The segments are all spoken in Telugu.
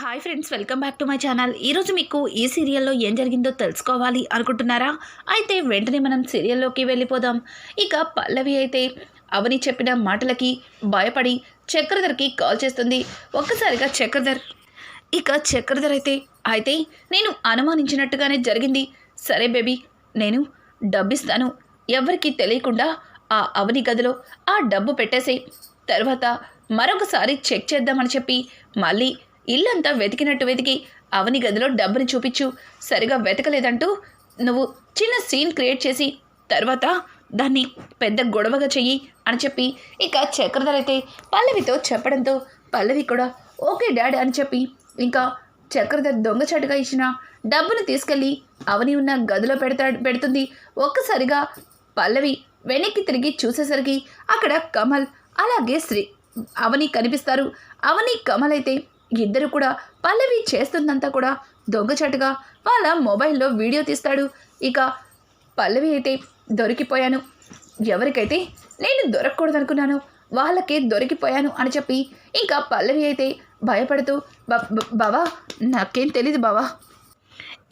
Hi friends welcome back to my channel. ఈరోజు మీకు ఈ సీరియల్లో ఏం జరిగిందో తెలుసుకోవాలి అనుకుంటున్నారా? అయితే వెంటనే మనం సీరియల్లోకి వెళ్ళిపోదాం. ఇక పల్లవి అయితే అవని చెప్పిన మాటలకి భయపడి చక్రధర్కి కాల్ చేస్తుంది. ఒక్కసారిగా చక్రధర్ ఇక చక్రధర్ అయితే అయితే నేను అనుమానించినట్టుగానే జరిగింది. సరే బేబీ నేను డబ్బిస్తాను. ఎవరికీ తెలియకుండా ఆ అవని గదిలో ఆ డబ్బు పెట్టేసి తర్వాత మరొకసారి చెక్ చేద్దామని చెప్పి మళ్ళీ ఇల్లంతా వెతికినట్టు వెతికి అవని గదిలో డబ్బుని చూపించు. సరిగా వెతకలేదంటూ నువ్వు చిన్న సీన్ క్రియేట్ చేసి తర్వాత దాన్ని పెద్ద గొడవగా చెయ్యి అని చెప్పి ఇక చక్రధరైతే పల్లవితో చెప్పడంతో పల్లవి కూడా ఓకే డాడీ అని చెప్పి ఇంకా చక్రధర్ దొంగచాటుగా ఇచ్చిన డబ్బును తీసుకెళ్ళి అవని ఉన్న గదిలో పెడతా పెడుతుంది. ఒక్కసారిగా పల్లవి వెనక్కి తిరిగి చూసేసరికి అక్కడ కమల్ అలాగే శ్రీ అవని కనిపిస్తారు. అవని కమల్ అయితే ఇద్దరు కూడా పల్లవి చేస్తుందంతా కూడా దొంగచాటుగా వాళ్ళ మొబైల్లో వీడియో తీస్తాడు. ఇక పల్లవి అయితే దొరికిపోయాను. ఎవరికైతే నేను దొరకకూడదనుకున్నానో వాళ్ళకే దొరికిపోయాను అని చెప్పి ఇంకా పల్లవి అయితే భయపడుతూ బావా నాకేం తెలీదు బావా.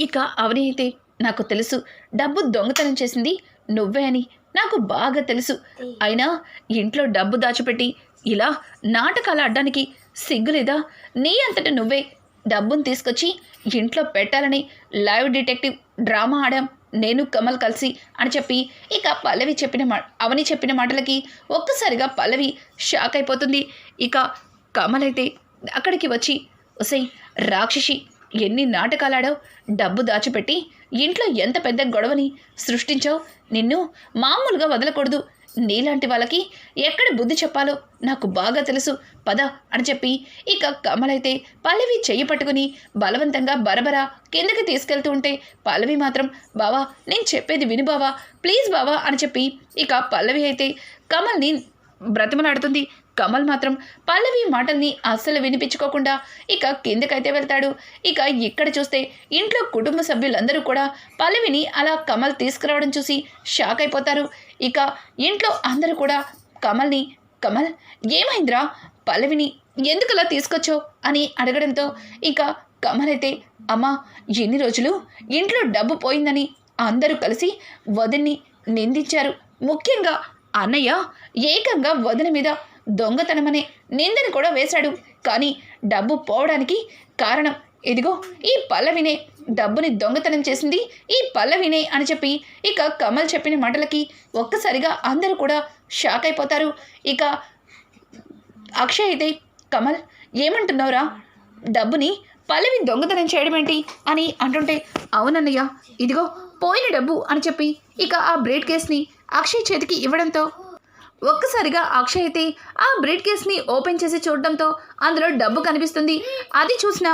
ఇక అవని అయితే నాకు తెలుసు డబ్బు దొంగతనం చేసింది నువ్వే అని నాకు బాగా తెలుసు. అయినా ఇంట్లో డబ్బు దాచిపెట్టి ఇలా నాటకాలు ఆడడానికి సిగ్గులేదా? నీ అంతట నువ్వే డబ్బును తీసుకొచ్చి ఇంట్లో పెట్టాలని లైవ్ డిటెక్టివ్ డ్రామా ఆడాం నేను కమల్ కలిసి అని చెప్పి ఇక పల్లవి చెప్పిన మా అవని చెప్పిన మాటలకి ఒక్కసారిగా పల్లవి షాక్ అయిపోతుంది. ఇక కమల్ అయితే అక్కడికి వచ్చి ఒసై రాక్షసి ఎన్ని నాటకాలాడావు? డబ్బు దాచిపెట్టి ఇంట్లో ఎంత పెద్ద గొడవని సృష్టించావు? నిన్ను మామూలుగా వదలకూడదు. నీలాంటి వాళ్ళకి ఎక్కడ బుద్ధి చెప్పాలో నాకు బాగా తెలుసు. పద అని చెప్పి ఇక కమలైతే పల్లవి చెయ్యి పట్టుకుని బలవంతంగా బరబరా కిందకి తీసుకెళ్తూ ఉంటే పల్లవి మాత్రం బావా నేను చెప్పేది విను బావా ప్లీజ్ బావా అని చెప్పి ఇక పల్లవి అయితే కమల్ని బ్రతిమలాడుతుంది. కమల్ మాత్రం పల్లవి మాటల్ని అస్సలు వినిపించుకోకుండా ఇక కిందకైతే వెళ్తాడు. ఇక ఇక్కడ చూస్తే ఇంట్లో కుటుంబ సభ్యులందరూ కూడా పల్లవిని అలా కమల్ తీసుకురావడం చూసి షాక్ అయిపోతారు. ఇక ఇంట్లో అందరూ కూడా కమల్ని కమల్ ఏమైందిరా? పల్లవిని ఎందుకలా తీసుకొచ్చావు? అని అడగడంతో ఇక కమల్ అయితే అమ్మా ఎన్ని రోజులు? ఇంట్లో డబ్బు పోయిందని అందరూ కలిసి వదిన్ని నిందించారు. ముఖ్యంగా అన్నయ్య ఏకంగా వదిన మీద దొంగతనమనే నిందని కూడా వేశాడు. కానీ డబ్బు పోవడానికి కారణం ఇదిగో ఈ పల్లవినే. డబ్బుని దొంగతనం చేసింది ఈ పల్లవినే అని చెప్పి ఇక కమల్ చెప్పిన మాటలకి ఒక్కసారిగా అందరూ కూడా షాక్ అయిపోతారు. ఇక అక్షయ్ అయితే కమల్ ఏమంటున్నావురా? డబ్బుని పల్లవి దొంగతనం చేయడం ఏంటి అని అంటుంటే అవునన్నయ్య ఇదిగో పోయిన డబ్బు అని చెప్పి ఇక ఆ బ్రేడ్ కేస్ని అక్షయ్ చేతికి ఇవ్వడంతో ఒక్కసారిగా అక్షయ్ అయితే ఆ బ్రీడ్ కేస్ని ఓపెన్ చేసి చూడడంతో అందులో డబ్బు కనిపిస్తుంది. అది చూసిన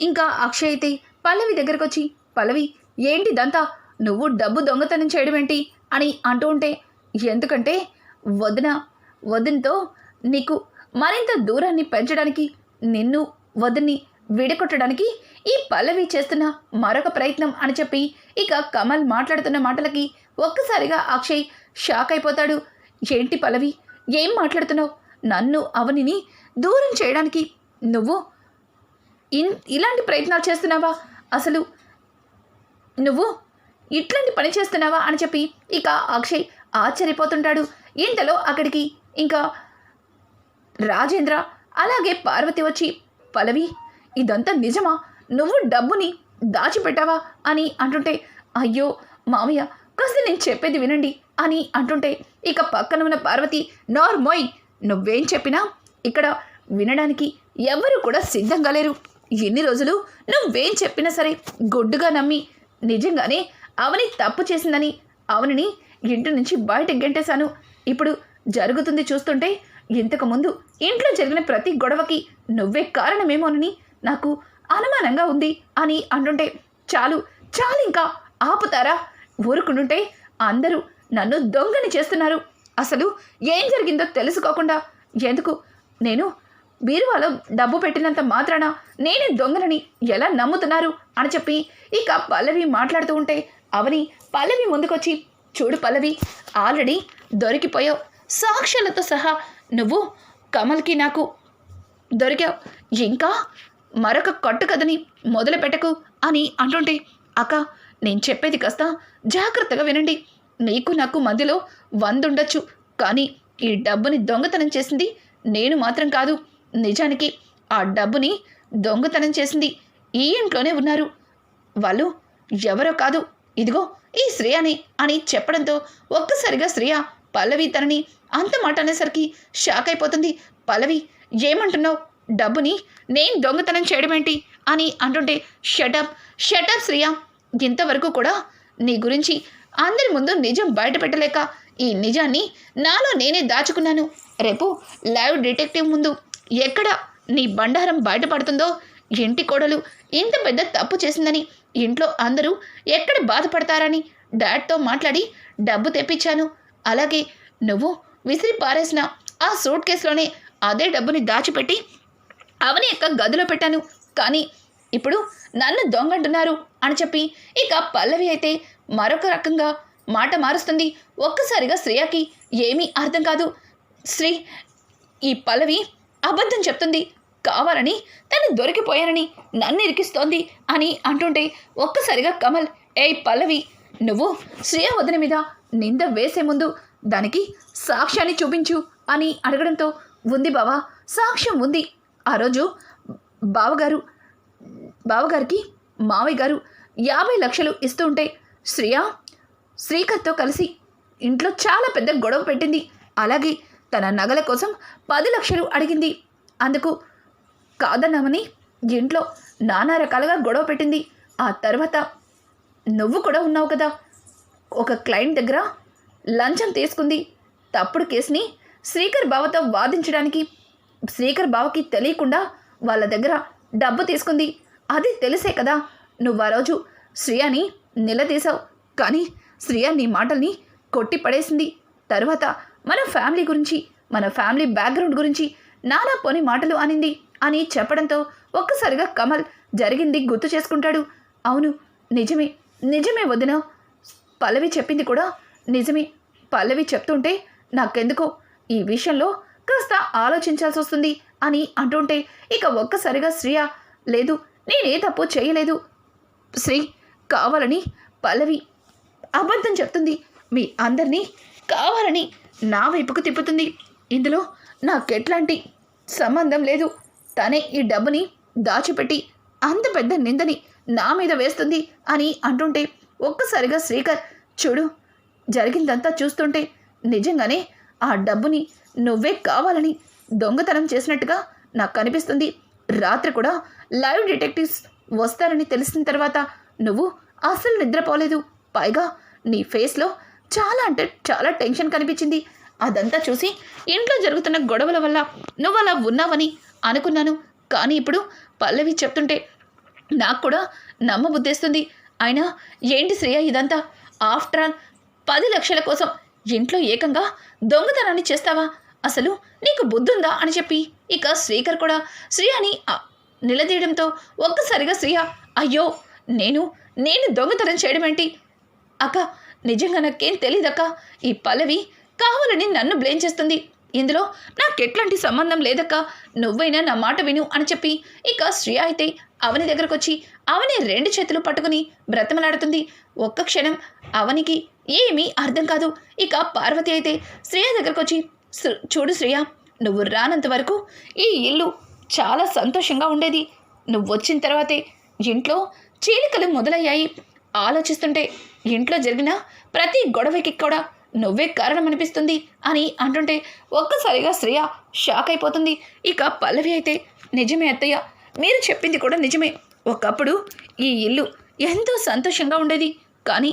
ఇంకా అక్షయ్ అయితే పల్లవి దగ్గరకు వచ్చి పల్లవి ఏంటి దంతా నువ్వు డబ్బు దొంగతనం చేయడం ఏంటి? అని అంటూ ఉంటే ఎందుకంటే వదిన వదినతో నీకు మరింత దూరాన్ని పెంచడానికి నిన్ను వదిన్ని విడగొట్టడానికి ఈ పల్లవి చేస్తున్న మరొక ప్రయత్నం అని చెప్పి ఇక కమల్ మాట్లాడుతున్న మాటలకి ఒక్కసారిగా అక్షయ్ షాక్ అయిపోతాడు. ఏంటి పలవి ఏం మాట్లాడుతున్నావు? నన్ను అవనిని దూరం చేయడానికి నువ్వు ఇన్ ఇలాంటి ప్రయత్నాలు చేస్తున్నావా? అసలు నువ్వు ఇట్లాంటి పని చేస్తున్నావా? అని చెప్పి ఇక అక్షయ్ ఆశ్చర్యపోతుంటాడు. ఇంతలో అక్కడికి ఇంకా రాజేంద్ర అలాగే పార్వతి వచ్చి పలవి ఇదంతా నిజమా? నువ్వు డబ్బుని దాచిపెట్టావా? అని అంటుంటే అయ్యో మామయ్య కాస్త నేను చెప్పేది వినండి అని అంటుంటే ఇక పక్కన ఉన్న పార్వతి నార్మోయ్ నువ్వేం చెప్పినా ఇక్కడ వినడానికి ఎవరు కూడా సిద్ధంగా లేరు. ఎన్ని రోజులు నువ్వేం చెప్పినా సరే గుడ్డుగా నమ్మి నిజంగానే అవని తప్పు చేసిందని అవనిని ఇంటి నుంచి బయటకు గెంటేశాను. ఇప్పుడు జరుగుతుంది చూస్తుంటే ఇంతకుముందు ఇంట్లో జరిగిన ప్రతి గొడవకి నువ్వే కారణమేమోనని నాకు అనుమానంగా ఉంది అని అంటుంటే చాలు చాలు ఇంకా ఆపుతారా? ఊరుకుంటుంటే అందరూ నన్ను దొంగని చేస్తున్నారు. అసలు ఏం జరిగిందో తెలుసుకోకుండా ఎందుకు? నేను బీరువాలో డబ్బు పెట్టినంత మాత్రాన నేనే దొంగనని ఎలా నమ్ముతున్నారు? అని చెప్పి ఇక పల్లవి మాట్లాడుతూ ఉంటే అవని పల్లవి ముందుకొచ్చి చూడు పల్లవి ఆల్రెడీ దొరికిపోయావు. సాక్ష్యాలతో సహా నువ్వు కమల్కి నాకు దొరికావు. ఇంకా మరొక కట్టు కథని మొదలు పెట్టకు అని అంటుంటే అక్క నేను చెప్పేది కాస్త జాగ్రత్తగా వినండి. నీకు నాకు మధ్యలో వందుండొచ్చు. కానీ ఈ డబ్బుని దొంగతనం చేసింది నేను మాత్రం కాదు. నిజానికి ఆ డబ్బుని దొంగతనం చేసింది ఈ ఇంట్లోనే ఉన్నారు. వాళ్ళు ఎవరో కాదు. ఇదిగో ఈ శ్రేయని అని చెప్పడంతో ఒక్కసారిగా శ్రేయ పల్లవి తనని అంత మాట అనేసరికి షాక్ అయిపోతుంది. పల్లవి ఏమంటున్నావు? డబ్బుని నేను దొంగతనం చేయడం ఏంటి అని అంటుంటే షటప్ షటప్ శ్రేయ. ఇంతవరకు కూడా నీ గురించి అందరి ముందు నిజం బయట పెట్టలేక ఈ నిజాన్ని నాలో నేనే దాచుకున్నాను. రేపు లైవ్ డిటెక్టివ్ ముందు ఎక్కడ నీ బండారం బయటపడుతుందో ఇంటి కోడలు ఇంత పెద్ద తప్పు చేసిందని ఇంట్లో అందరూ ఎక్కడ బాధపడతారని డాడ్తో మాట్లాడి డబ్బు తెప్పించాను. అలాగే నువ్వు విసిరి పారేసిన ఆ సూట్ కేసులోనే అదే డబ్బుని దాచిపెట్టి అవని యొక్క గదిలో పెట్టాను. కానీ ఇప్పుడు నన్ను దొంగంటున్నారు అని చెప్పి ఇక పల్లవి అయితే మరొక రకంగా మాట మారుస్తుంది. ఒక్కసారిగా శ్రేయకి ఏమీ అర్థం కాదు. శ్రీ ఈ పల్లవి అబద్ధం చెప్తుంది. కావాలని తను దొరికిపోయానని నన్ను ఇరికిస్తోంది అని అంటుంటే ఒక్కసారిగా కమల్ ఏయ్ పల్లవి నువ్వు శ్రేయ వదిన మీద నింద వేసే ముందు దానికి సాక్ష్యాన్ని చూపించు అని అడగడంతో ఉంది బావా సాక్ష్యం ఉంది. ఆ రోజు బావగారు బావగారికి మావయ్య గారు యాభై లక్షలు ఇస్తూ ఉంటే శ్రియ శ్రీకర్తో కలిసి ఇంట్లో చాలా పెద్ద గొడవ పెట్టింది. అలాగే తన నగల కోసం పది లక్షలు అడిగింది. అందుకు కాదన్నామని ఇంట్లో నానా రకాలుగా గొడవ పెట్టింది. ఆ తర్వాత నువ్వు కూడా ఉన్నావు కదా. ఒక క్లయింట్ దగ్గర లంచం తీసుకుంది. తప్పుడు కేసుని శ్రీకర్ బావతో వాదించడానికి శ్రీకర్ బావకి తెలియకుండా వాళ్ళ దగ్గర డబ్బు తీసుకుంది. అది తెలిసే కదా నువ్వు ఆ రోజు శ్రియని నిలదీశావు. కానీ శ్రియ నీ మాటల్ని కొట్టి పడేసింది. తర్వాత మన ఫ్యామిలీ గురించి మన ఫ్యామిలీ బ్యాక్గ్రౌండ్ గురించి నానా పోని మాటలు అనింది అని చెప్పడంతో ఒక్కసారిగా కమల్ జరిగింది గుర్తు చేసుకుంటాడు. అవును నిజమే నిజమే వదిన. పల్లవి చెప్పింది కూడా నిజమే. పల్లవి చెప్తుంటే నాకెందుకో ఈ విషయంలో కాస్త ఆలోచించాల్సి వస్తుంది అని అంటుంటే ఇక ఒక్కసారిగా శ్రియ లేదు నేనే తప్పు చేయలేదు. శ్రీ కావాలని పల్లవి అబద్ధం చెప్తుంది. మీ అందరినీ కావాలని నా వైపుకు తిప్పుతుంది. ఇందులో నాకెట్లాంటి సంబంధం లేదు. తనే ఈ డబ్బుని దాచిపెట్టి అంత పెద్ద నిందని నా మీద వేస్తుంది అని అంటుంటే ఒక్కసారిగా శ్రీకర్ చూడు జరిగిందంతా చూస్తుంటే నిజంగానే ఆ డబ్బుని నువ్వే కావాలని దొంగతనం చేసినట్టుగా నాకు కనిపిస్తుంది రాత్రి కూడా లైవ్ డిటెక్టివ్స్ వస్తారని తెలిసిన తర్వాత నువ్వు అస్సలు నిద్రపోలేదు. పైగా నీ ఫేస్లో చాలా అంటే చాలా టెన్షన్ కనిపించింది. అదంతా చూసి ఇంట్లో జరుగుతున్న గొడవల వల్ల నువ్వు అలా ఉన్నావని అనుకున్నాను. కానీ ఇప్పుడు పల్లవి చెప్తుంటే నాకు కూడా నమ్మబుద్ధేస్తుంది అయినా ఏంటి శ్రేయ ఇదంతా? ఆఫ్టర్ ఆల్ పది లక్షల కోసం ఇంట్లో ఏకంగా దొంగతనాన్ని చేస్తావా? అసలు నీకు బుద్ధుందా అని చెప్పి ఇక శ్రీకర్ కూడా శ్రీయని నిలదీయడంతో ఒక్కసారిగా శ్రీయ అయ్యో! నేను నేను దొంగతనం చేయడం ఏంటి? అక్క నిజంగా నాకేం తెలియదక్క ఈ పల్లవి కావాలని నన్ను బ్లేమ్ చేస్తుంది. ఇందులో నాకెట్లాంటి సంబంధం లేదక్క. నువ్వైనా నా మాట విను అని చెప్పి ఇక శ్రీ అయితే అవని దగ్గరకు వచ్చి అవని రెండు చేతులు పట్టుకుని బ్రతమలాడుతుంది. ఒక్క క్షణం అవనికి ఏమీ అర్థం కాదు. ఇక పార్వతి అయితే శ్రేయ దగ్గరకు వచ్చి చూడు శ్రేయ నువ్వు రానంత వరకు ఈ ఇల్లు చాలా సంతోషంగా ఉండేది. నువ్వు వచ్చిన తర్వాతే ఇంట్లో చీలికలు మొదలయ్యాయి. ఆలోచిస్తుంటే ఇంట్లో జరిగిన ప్రతి గొడవకి కూడా నువ్వే కారణం అనిపిస్తుంది అని అంటుంటే ఒక్కసారిగా శ్రేయ షాక్ అయిపోతుంది. ఇక పల్లవి అయితే నిజమే అత్తయ్య మీరు చెప్పింది కూడా నిజమే. ఒకప్పుడు ఈ ఇల్లు ఎంతో సంతోషంగా ఉండేది. కానీ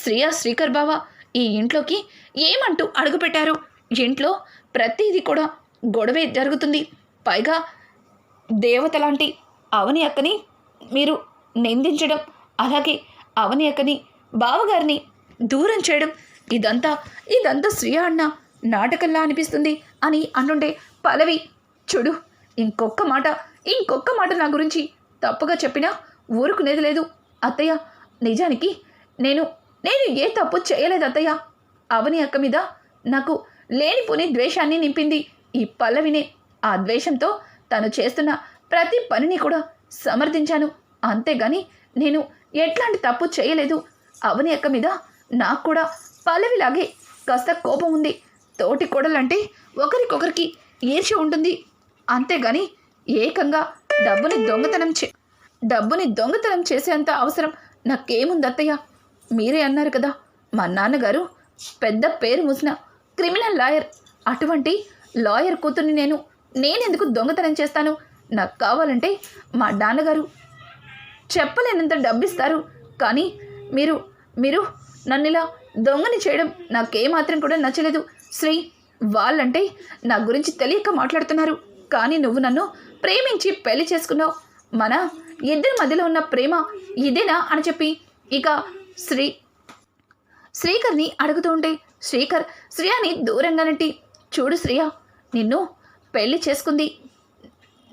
శ్రేయ శ్రీకర్ బావ ఈ ఇంట్లోకి ఏమంటూ అడుగుపెట్టారు. ఇంట్లో ప్రతిదీ కూడా గొడవే జరుగుతుంది. పైగా దేవత లాంటి అవని అక్కని మీరు నిందించడం అలాగే అవని అక్కని బావగారిని దూరం చేయడం ఇదంతా ఇదంతా శ్రీయ అన్న నాటకంలా అనిపిస్తుంది అని అనుండే పల్లవి చూడు ఇంకొక్క మాట ఇంకొక్క మాట నా గురించి తప్పుగా చెప్పినా ఊరుకునేది లేదు. అత్తయ్య నిజానికి నేను నేను ఏ తప్పు చేయలేదు అత్తయ్య. అవని అక్క మీద నాకు లేనిపోని ద్వేషాన్ని నింపింది ఈ పల్లవినే. ఆ ద్వేషంతో తను చేస్తున్న ప్రతి పనిని కూడా సమర్థించాను. అంతేగాని నేను ఎట్లాంటి తప్పు చేయలేదు. అవని అక్క మీద నాకు కూడా పల్లవిలాగే కాస్త కోపం ఉంది. తోటి కోడలంటే ఒకరికొకరికి ఈర్ష్య ఉంటుంది. అంతేగాని ఏకంగా డబ్బుని దొంగతనం చే డబ్బుని దొంగతనం చేసేంత అవసరం నాకేముంది అత్తయ్య? మీరే అన్నారు కదా మా నాన్నగారు పెద్ద పేరు మూసిన క్రిమినల్ లాయర్. అటువంటి లాయర్ కూతుర్ని నేను నేనెందుకు దొంగతనం చేస్తాను? నాకు కావాలంటే మా నాన్నగారు చెప్పలేనంత డబ్బిస్తారు. కానీ మీరు మీరు నన్ను ఇలా దొంగని చేయడం నాకేమాత్రం కూడా నచ్చలేదు. శ్రీ వాళ్ళంటే నా గురించి తెలియక మాట్లాడుతున్నారు. కానీ నువ్వు నన్ను ప్రేమించి పెళ్ళి చేసుకున్నావు. మన ఇద్దరి మధ్యలో ఉన్న ప్రేమ ఇదేనా అని చెప్పి ఇక శ్రీ శ్రీకర్ని అడుగుతూ ఉంటే శ్రీకర్ శ్రేయాని దూరంగా నెట్టి చూడు శ్రేయ నిన్ను పెళ్ళి చేసుకుంది.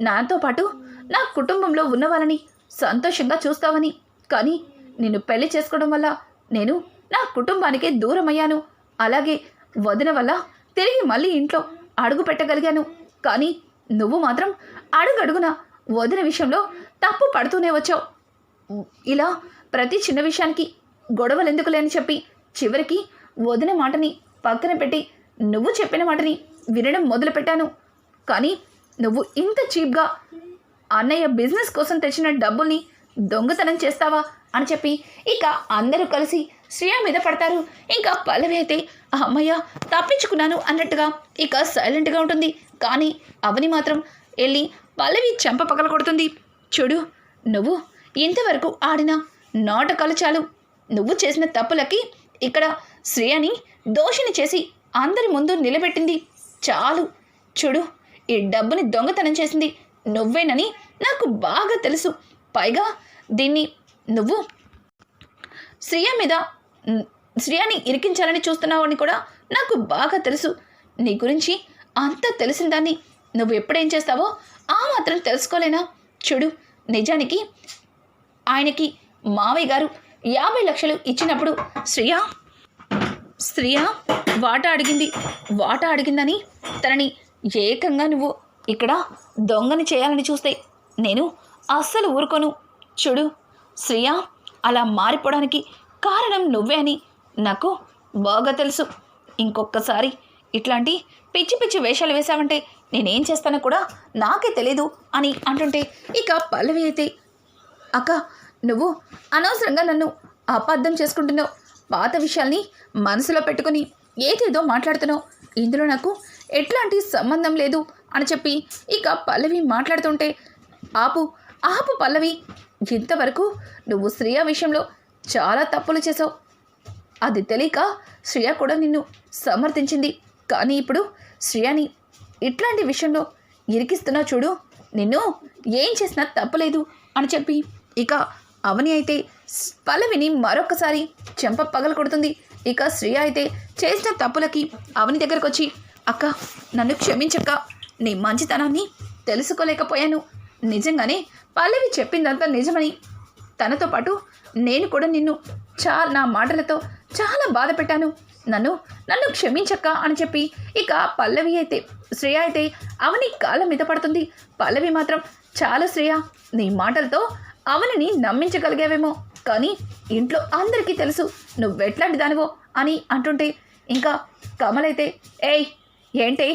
నాతో పాటు నా కుటుంబంలో ఉన్నవాళ్ళని సంతోషంగా చూస్తావని. కానీ నిన్ను పెళ్ళి చేసుకోవడం వల్ల నేను నా కుటుంబానికి దూరం అయ్యాను అలాగే వదిన వల్ల తిరిగి మళ్ళీ ఇంట్లో అడుగు పెట్టగలిగాను. కానీ నువ్వు మాత్రం అడుగడుగున వదిన విషయంలో తప్పు పడుతూనే వచ్చావు. ఇలా ప్రతి చిన్న విషయానికి గొడవలు ఎందుకు లేని చెప్పి చివరికి వదిన మాటని పక్కన పెట్టి నువ్వు చెప్పిన మాటని వినడం మొదలుపెట్టాను. కానీ నువ్వు ఇంత చీప్గా అన్నయ్య బిజినెస్ కోసం తెచ్చిన డబ్బుల్ని దొంగతనం చేస్తావా? అని చెప్పి ఇక అందరూ కలిసి శ్రేయ మీద పడతారు. ఇంకా పల్లవి అయితే అమ్మయ్య తప్పించుకున్నాను అన్నట్టుగా ఇక సైలెంట్గా ఉంటుంది. కానీ అవని మాత్రం వెళ్ళి పల్లవి చెంప పగల కొడుతుంది. చూడు నువ్వు ఇంతవరకు ఆడిన నాటకాలు చాలు. నువ్వు చేసిన తప్పులకి ఇక్కడ శ్రేయని దోషిని చేసి అందరి ముందు నిలబెట్టింది చాలు. చూడు ఈ డబ్బుని దొంగతనం చేసింది. నువ్వేనని నాకు బాగా తెలుసు. పైగా దీన్ని నువ్వు శ్రియ మీద మ్, ఇరికించాలని చూస్తున్నావని కూడా నాకు బాగా తెలుసు. నీ గురించి అంత తెలిసిన దాన్ని నువ్వు ఎప్పుడేం చేస్తావో ఆ మాత్రం తెలుసుకోలేనా? చూడు నిజానికి ఆయనకి మావయ్య గారు యాభై లక్షలు ఇచ్చినప్పుడు శ్రియ శ్రియ వాటా అడిగింది. వాటా అడిగిందని తనని ఏకంగా నువ్వు ఇక్కడ దొంగని చేయాలని చూస్తే నేను అస్సలు ఊరుకోను. చూడు శ్రియా అలా మారిపోవడానికి కారణం నువ్వే అని నాకు బాగా తెలుసు. ఇంకొకసారి ఇట్లాంటి పిచ్చి పిచ్చి వేషాలు వేశావంటే నేనేం చేస్తానో కూడా నాకే తెలీదు అని అంటుంటే ఇక పల్లవి అయితే అక్క నువ్వు అనవసరంగా నన్ను అపార్థం చేసుకుంటున్నావు. పాత విషయాల్ని మనసులో పెట్టుకుని ఏదేదో మాట్లాడుతున్నావు. ఇందులో నాకు ఎట్లాంటి సంబంధం లేదు. అని చెప్పి ఇక పల్లవి మాట్లాడుతుంటే ఆపు ఆపు పల్లవి ఇంతవరకు నువ్వు శ్రేయ విషయంలో చాలా తప్పులు చేసావు అది తెలియక శ్రేయ కూడా నిన్ను సమర్థించింది. కానీ ఇప్పుడు శ్రేయని ఇట్లాంటి విషయంలో ఇరికిస్తున్నావు చూడు నిన్ను ఏం చేసినా తప్పలేదు అని చెప్పి ఇక అవని అయితే పల్లవిని మరొకసారి చెంప పగల కొడుతుంది. ఇక శ్రేయ అయితే చేసిన తప్పులకి అవని దగ్గరకు వచ్చి అక్క నన్ను క్షమించక్క నీ మంచితనాన్ని తెలుసుకోలేకపోయాను. నిజంగానే పల్లవి చెప్పిందంతా నిజమని. తనతో పాటు నేను కూడా నిన్ను చా నా మాటలతో చాలా బాధ పెట్టాను. నన్ను నన్ను క్షమించక్క అని చెప్పి ఇక పల్లవి అయితే శ్రేయ అయితే అవని కాళ్ళ మీద పడుతుంది. పల్లవి మాత్రం చాలా శ్రేయ నీ మాటలతో అవనిని నమ్మించగలిగావేమో. కానీ ఇంట్లో అందరికీ తెలుసు నువ్వెట్లాంటి దానివో అని అంటుంటే ఇంకా కమలైతే ఏయ్ ఏంటే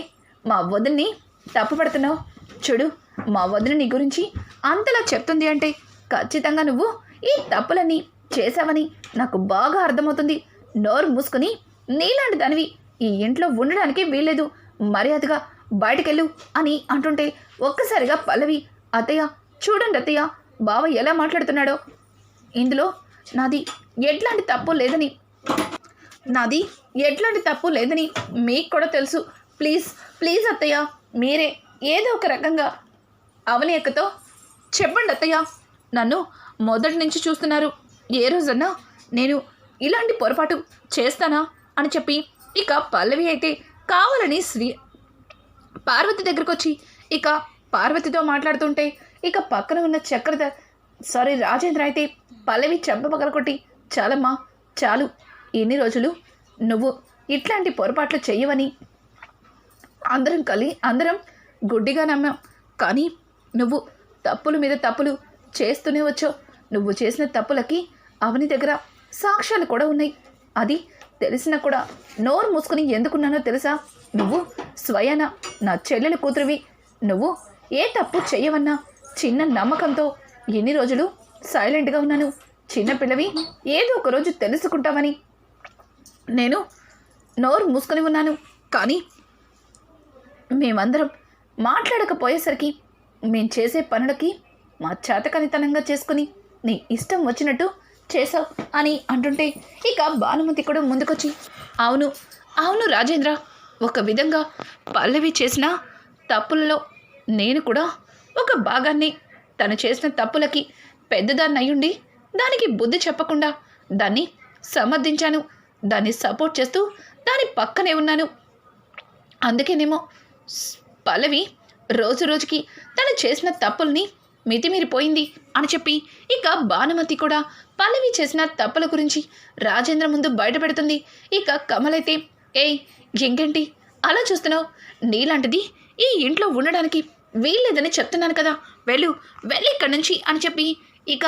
మా వదిన్ని తప్పు పడుతున్నావు? చూడు మా వదిన నీ గురించి అంతలా చెప్తుంది అంటే ఖచ్చితంగా నువ్వు ఈ తప్పులన్నీ చేశావని నాకు బాగా అర్థమవుతుంది. నోరు మూసుకుని నీలాంటి దానివి ఈ ఇంట్లో ఉండడానికి వీల్లేదు. మర్యాదగా బయటకెళ్ళు అని అంటుంటే ఒక్కసారిగా పల్లవి అత్తయ్య చూడండి అత్తయ్య బావ ఎలా మాట్లాడుతున్నాడో. ఇందులో నాది ఎట్లాంటి తప్పు లేదని నాది ఎట్లాంటి తప్పు లేదని మీకు కూడా తెలుసు. ప్లీజ్ ప్లీజ్ అత్తయ్య. మీరే ఏదో ఒక రకంగా అవని చెప్పండి అత్తయ్య. నన్ను మొదటి నుంచి చూస్తున్నారు. ఏ రోజన్నా నేను ఇలాంటి పొరపాటు చేస్తానా అని చెప్పి ఇక పల్లవి అయితే కావాలని శ్రీ పార్వతి దగ్గరకు వచ్చి ఇక పార్వతితో మాట్లాడుతుంటే ఇక పక్కన ఉన్న చక్రధ సారీ రాజేంద్ర అయితే పల్లవి చెంప పగలకొట్టి చాలమ్మా చాలు. ఎన్ని రోజులు నువ్వు ఇట్లాంటి పొరపాట్లు చెయ్యవని అందరం కలి అందరం గుడ్డిగా నమ్మాం. కానీ నువ్వు తప్పుల మీద తప్పులు చేస్తూనే వచ్చావు. నువ్వు చేసిన తప్పులకి అవని దగ్గర సాక్ష్యాలు కూడా ఉన్నాయి. అది తెలిసినా కూడా నోరు మూసుకుని ఎందుకున్నానో తెలుసా? నువ్వు స్వయాన నా చెల్లెల కూతురివి. నువ్వు ఏ తప్పు చేయవన్నా చిన్న నమ్మకంతో ఎన్ని రోజులు సైలెంట్గా ఉన్నాను. చిన్నపిల్లవి ఏదో ఒక రోజు తెలుసుకుంటామని నేను నోరు మూసుకొని ఉన్నాను. కానీ మేమందరం మాట్లాడకపోయేసరికి మేం చేసే పనులకి మా చేతకనితనంగా చేసుకుని నీ ఇష్టం వచ్చినట్టు చేసావు అని అంటుంటే ఇక భానుమతి కూడా ముందుకొచ్చి అవును అవును రాజేంద్ర ఒక విధంగా పల్లవి చేసిన తప్పులలో నేను కూడా ఒక భాగాన్ని తను చేసిన తప్పులకి పెద్దదాన్ని అయ్యుండి దానికి బుద్ధి చెప్పకుండా దాన్ని సమర్థించాను దాన్ని సపోర్ట్ చేస్తూ దాని పక్కనే ఉన్నాను. అందుకేనేమో పల్లవి రోజు రోజుకి తను చేసిన తప్పుల్ని మితిమీరిపోయింది అని చెప్పి ఇక భానుమతి కూడా పల్లవి చేసిన తప్పుల గురించి రాజేంద్ర ముందు బయటపెడుతుంది. ఇక కమలైతే ఏయ్ ఇంకేంటి? అలా చూస్తున్నావు? నీలాంటిది ఈ ఇంట్లో ఉండడానికి వీల్లేదని చెప్తున్నాను కదా. వెళ్ళు వెళ్ళి ఇక్కడి నుంచి అని చెప్పి ఇక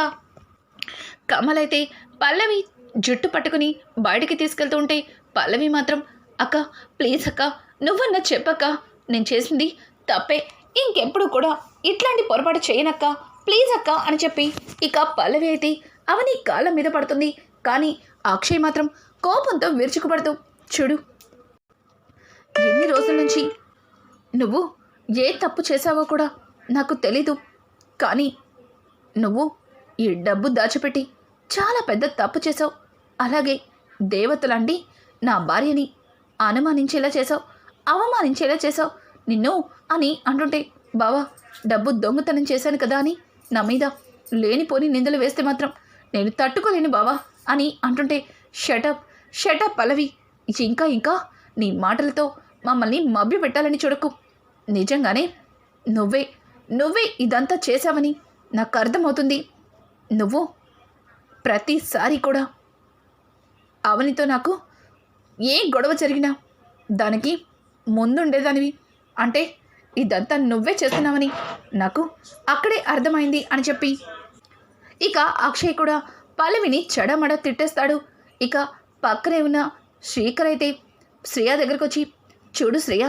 కమలైతే పల్లవి జుట్టు పట్టుకుని బయటికి తీసుకెళ్తూ ఉంటే పల్లవి మాత్రం అక్క ప్లీజ్ అక్క నువ్వన్నా చెప్పక్క నేను చేసింది తప్పే. ఇంకెప్పుడు కూడా ఇట్లాంటి పొరపాటు చేయనక్క. ప్లీజ్ అక్క అని చెప్పి ఇక పల్లవి అయితే అవని కాళ్ళ మీద పడుతుంది. కానీ అక్షయ్ మాత్రం కోపంతో విరుచుకుపడుతూ చూడు ఎన్ని రోజుల నుంచి నువ్వు ఏ తప్పు చేశావో కూడా నాకు తెలీదు. కానీ నువ్వు ఈ డబ్బు దాచిపెట్టి చాలా పెద్ద తప్పు చేసావు అలాగే దేవతలాంటి నా భార్యని అనుమానించేలా చేసావు అవమానించేలా చేశావు. నిన్ను అని అంటుంటే బావా డబ్బు దొంగతనం చేశాను కదా అని నా మీద లేనిపోని నిందలు వేస్తే మాత్రం నేను తట్టుకోలేను బావా అని అంటుంటే షటప్ షటప్ పలవి ఇంకా ఇంకా నీ మాటలతో మమ్మల్ని మభ్య పెట్టాలని చూడకు. నిజంగానే నువ్వే నువ్వే ఇదంతా చేశావని నాకు అర్థమవుతుంది. నువ్వు ప్రతిసారి కూడా అవనితో నాకు ఏ గొడవ జరిగినా దానికి ముందుండేదానివి. అంటే ఇదంతా నువ్వే చేస్తున్నావని నాకు అక్కడే అర్థమైంది అని చెప్పి. ఇక అక్షయ్ కూడా పల్లవిని చెడమడ తిట్టేస్తాడు. ఇక పక్కనే ఉన్న శ్రీకర్ అయితే శ్రేయ దగ్గరకు వచ్చి చూడు శ్రేయ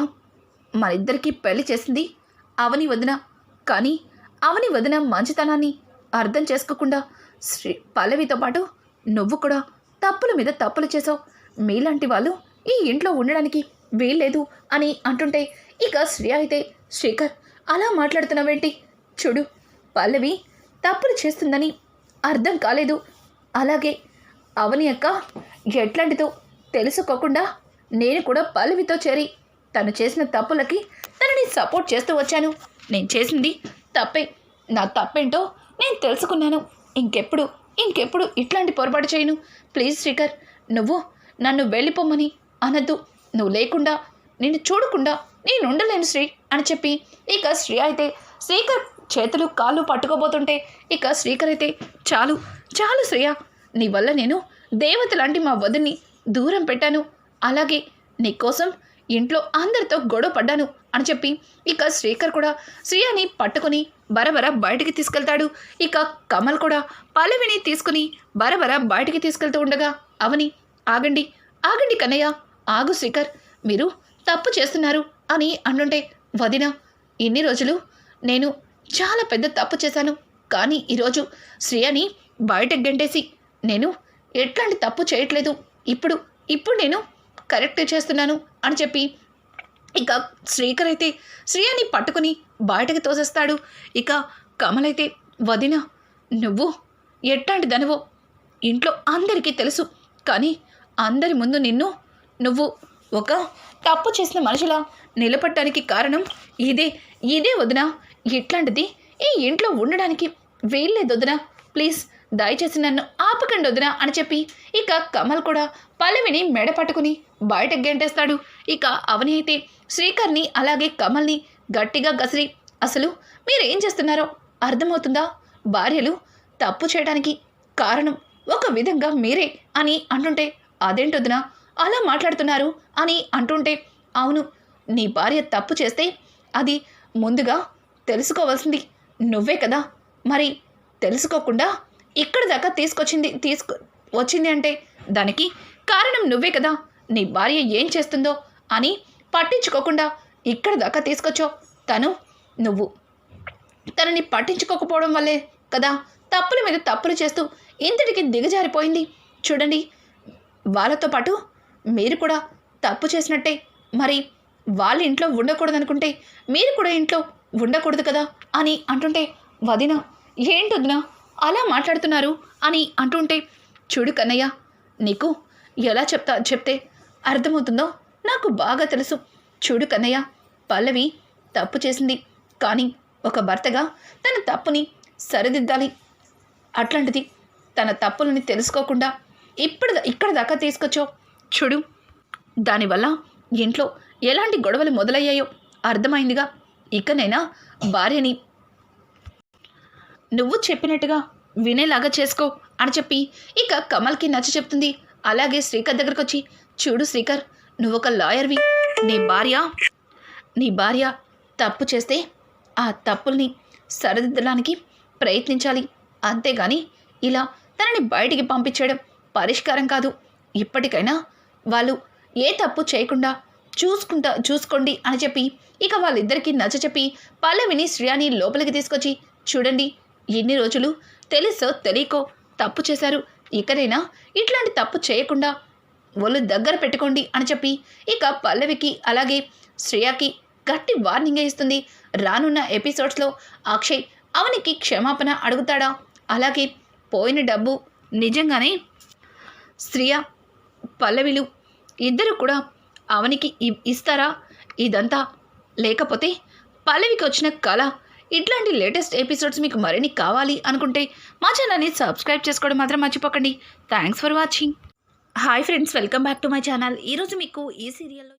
మన ఇద్దరికీ పెళ్ళి చేసింది అవని వదిన. కానీ అవని వదిన మంచితనాన్ని అర్థం చేసుకోకుండా శ్రీ పల్లవితో పాటు నువ్వు కూడా తప్పుల మీద తప్పులు చేసావు. మీలాంటి వాళ్ళు ఈ ఇంట్లో ఉండడానికి వీల్లేదు అని అంటుంటే ఇక శ్రీ అయితే శ్రీకర్ అలా మాట్లాడుతున్నావేంటి? చూడు పల్లవి తప్పులు చేస్తుందని అర్థం కాలేదు. అలాగే అవని అక్క ఎట్లాంటిదో తెలుసుకోకుండా నేను కూడా పల్లవితో చేరి తను చేసిన తప్పులకి తనని సపోర్ట్ చేస్తూ వచ్చాను. నేను చేసింది తప్పే. నా తప్పేంటో నేను తెలుసుకున్నాను. ఇంకెప్పుడు ఇంకెప్పుడు ఇట్లాంటి పొరపాటు చేయను. ప్లీజ్ శ్రీకర్ నువ్వు నన్ను వెళ్ళిపోమని అనద్దు. నువ్వు లేకుండా నిన్ను చూడకుండా నేను ఉండలేను శ్రీ అని చెప్పి ఇక శ్రీ అయితే శ్రీకర్ చేతులు కాళ్ళు పట్టుకోబోతుంటే ఇక శ్రీకర్ అయితే చాలు చాలు శ్రేయ నీ వల్ల నేను దేవత లాంటి మా వదిని దూరం పెట్టాను. అలాగే నీకోసం ఇంట్లో అందరితో గొడవ పడ్డాను అని చెప్పి ఇక శ్రీకర్ కూడా శ్రీయాని పట్టుకుని బరబర బయటికి తీసుకెళ్తాడు. ఇక కమల్ కూడా పల్లవిని తీసుకుని బరబర బయటికి తీసుకెళ్తూ ఉండగా అవని ఆగండి ఆగండి కన్నయ్య ఆగు శ్రీకర్ మీరు తప్పు చేస్తున్నారు అని అంటుంటే వదిన ఇన్ని రోజులు నేను చాలా పెద్ద తప్పు చేశాను కానీ ఈరోజు శ్రేయని బయటకు గంటేసి నేను ఎట్లాంటి తప్పు చేయట్లేదు ఇప్పుడు ఇప్పుడు నేను కరెక్ట్ చేస్తున్నాను అని చెప్పి ఇక శ్రీకర్ అయితే శ్రేయని పట్టుకుని బయటకు తోసేస్తాడు. ఇక కమల్ అయితే వదిన నువ్వు ఎట్లాంటి దనవో ఇంట్లో అందరికీ తెలుసు కానీ అందరి ముందు నిన్ను నువ్వు ఒక తప్పు చేసిన మనుషులా నిలబడటానికి కారణం ఇదే. ఇదే వదిన. ఇట్లాంటిది ఈ ఇంట్లో ఉండడానికి వీల్లేదు వదిన ప్లీజ్ దయచేసి నన్ను ఆపకండి వదిన అని చెప్పి ఇక కమల్ కూడా పల్లవిని మెడ పట్టుకుని బయటకు గెంటేస్తాడు. ఇక అవని అయితే శ్రీకర్ని అలాగే కమల్ని గట్టిగా గసిరి అసలు మీరేం చేస్తున్నారో? అర్థమవుతుందా? భార్యలు తప్పు చేయడానికి కారణం ఒక విధంగా మీరే అని అంటుంటే అదేంటొద్దునా అలా మాట్లాడుతున్నారు అని అంటుంటే అవును నీ భార్య తప్పు చేస్తే అది ముందుగా తెలుసుకోవాల్సింది నువ్వే కదా. మరి తెలుసుకోకుండా ఇక్కడ దాకా తీసుకొచ్చింది తీసుకు వచ్చింది అంటే దానికి కారణం నువ్వే కదా. నీ భార్య ఏం చేస్తుందో అని పట్టించుకోకుండా ఇక్కడ దాకా తీసుకొచ్చావు. తను నువ్వు. తనని పట్టించుకోకపోవడం వల్లే కదా తప్పుల మీద తప్పులు చేస్తూ ఇంతటికి దిగజారిపోయింది. చూడండి వాళ్ళతో పాటు మీరు కూడా తప్పు చేసినట్టే. మరి వాళ్ళ ఇంట్లో ఉండకూడదనుకుంటే మీరు కూడా ఇంట్లో ఉండకూడదు కదా అని అంటుంటే వదిన ఏంటొదినా అలా మాట్లాడుతున్నారు? అని అంటుంటే చూడు కన్నయ్య నీకు ఎలా చెప్తా చెప్తే అర్థమవుతుందో నాకు బాగా తెలుసు. చూడు కన్నయ్య పల్లవి తప్పు చేసింది. కానీ ఒక భర్తగా తన తప్పుని సరిదిద్దాలి. అట్లాంటిది తన తప్పులని తెలుసుకోకుండా ఇప్పుడు ఇక్కడ దాకా తీసుకొచ్చావు. చూడు. దానివల్ల ఇంట్లో ఎలాంటి గొడవలు మొదలయ్యాయో అర్థమైందిగా. ఇకనైనా భార్యని నువ్వు చెప్పినట్టుగా వినేలాగా చేసుకో అని చెప్పి ఇక కమల్కి నచ్చ చెప్తుంది. అలాగే శ్రీకర్ దగ్గరకు వచ్చి చూడు శ్రీకర్ నువ్వు ఒక లాయర్వి. నీ భార్య నీ భార్య తప్పు చేస్తే ఆ తప్పుల్ని సరిదిద్దడానికి ప్రయత్నించాలి. అంతేగాని ఇలా తనని బయటికి పంపించడం పరిష్కారం కాదు. ఇప్పటికైనా వాళ్ళు ఏ తప్పు చేయకుండా చూసుకుంటా చూసుకోండి అని చెప్పి ఇక వాళ్ళిద్దరికీ నచ్చ చెప్పి పల్లవిని శ్రేయాని లోపలికి తీసుకొచ్చి చూడండి ఎన్ని రోజులు తెలుసో తెలియకో తప్పు చేశారు. ఇకనైనా ఇట్లాంటి తప్పు చేయకుండా ఒళ్ళు దగ్గర పెట్టుకోండి అని చెప్పి ఇక పల్లవికి అలాగే శ్రేయాకి గట్టి వార్నింగ్ ఇస్తుంది. రానున్న ఎపిసోడ్స్లో అక్షయ్ అవనికి క్షమాపణ అడుగుతాడా? అలాగే పోయిన డబ్బు నిజంగానే శ్రియ పల్లవిలు ఇద్దరు కూడా అవనికి ఇస్తారా? ఇదంతా లేకపోతే పల్లవికి వచ్చిన కళ ఇట్లాంటి లేటెస్ట్ ఎపిసోడ్స్ మీకు మరిన్ని కావాలి అనుకుంటే మా ఛానల్ని సబ్స్క్రైబ్ చేసుకోవడం మాత్రం మర్చిపోకండి. Thanks for watching. Hi friends welcome back to my channel. ఈరోజు మీకు ఈ సీరియల్లో